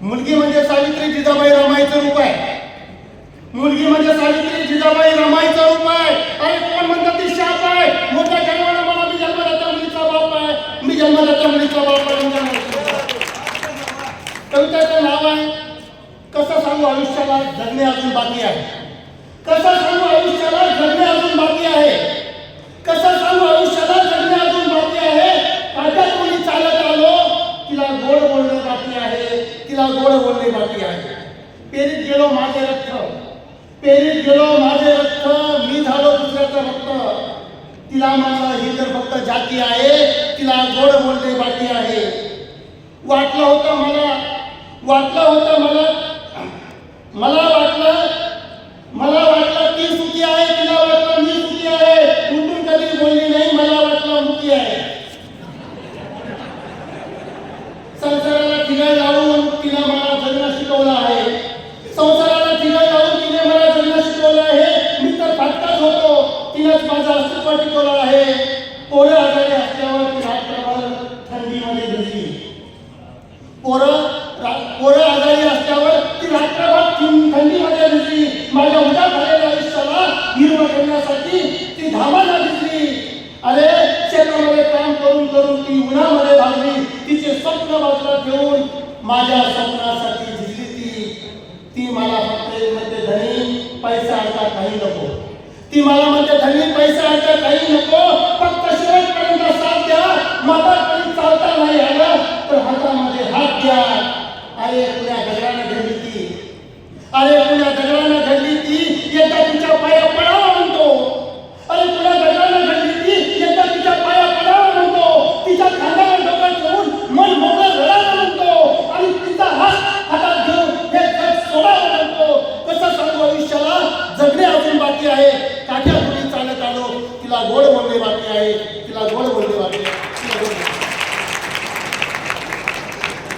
मुलगी म्हणजे सावित्री जिजाबाई रमाईचं रूप आहे मुलगी म्हणजे सावित्री जिजाबाई रमाईचं रूप आहे अरे कोण म्हणतात ती शाप आहे? मोठ्या जन्माला मला मी जन्मदात्या मुलीचा बाप आहे. मी जन्मदात्या मुलीचा बाप आहे कविताचं नाव आहे कसं सांगू आयुष्याला जगणे अजून बाकी आहे? कसं सांगू आयुष्याला जगणे अजून बाकी आहे? कसं सांगू आयुष्याला जगणे अजून बाकी आहे? अर्थात कोणी चालत आलो तिला गोड बोलणं बाकी आहे. तिला गोड बोलणे बाकी आहे पेरीत गेलो माझे रक्त. पेरीत गेलो माझे रक्त. मी झालो दुसऱ्याचा भक्त तिला माझा ही तर फक्त जाती आहे. तिला गोड बोलणे बाकी आहे. वाटलं होतं मला. वाटलं होतं मला. मला वाटलं तिला मला जगणं शिकवलं आहे. संसाराला लावून तिने मला जगणं शिकवलं आहे. मी तर फाटकाच होतो. माझं अस्तित्व टिकवलं आहे. पोरं आजारी असल्यावर ती रात्रभर थंडीमध्ये भिजली पोरं पोरं आजारी असल्यावर ती रात्रभर थंडीमध्ये भिजली माझ्या उद्या झालेल्या आयुष्याला हिरवं करण्यासाठी ती धावाला दिसली अरे शेतामध्ये काम करून करून ती उन्हामध्ये भागली माझ्या स्वप्नासाठी दिली ती. ती मला फक्त म्हणते धनी पैसा आता काही नको. ती मला म्हणते धनी पैसा आता काही नको. फक्त शेवटपर्यंत साथ द्या. म्हातारपणी चालता नाही आलं तर हातामध्ये हात द्या. अरे पुण्या दगडाने घडली ती. अरे पुण्या आहे. काठ्या चालत आलो. तिला गोड बोलणे बाकी आहे तिला गोड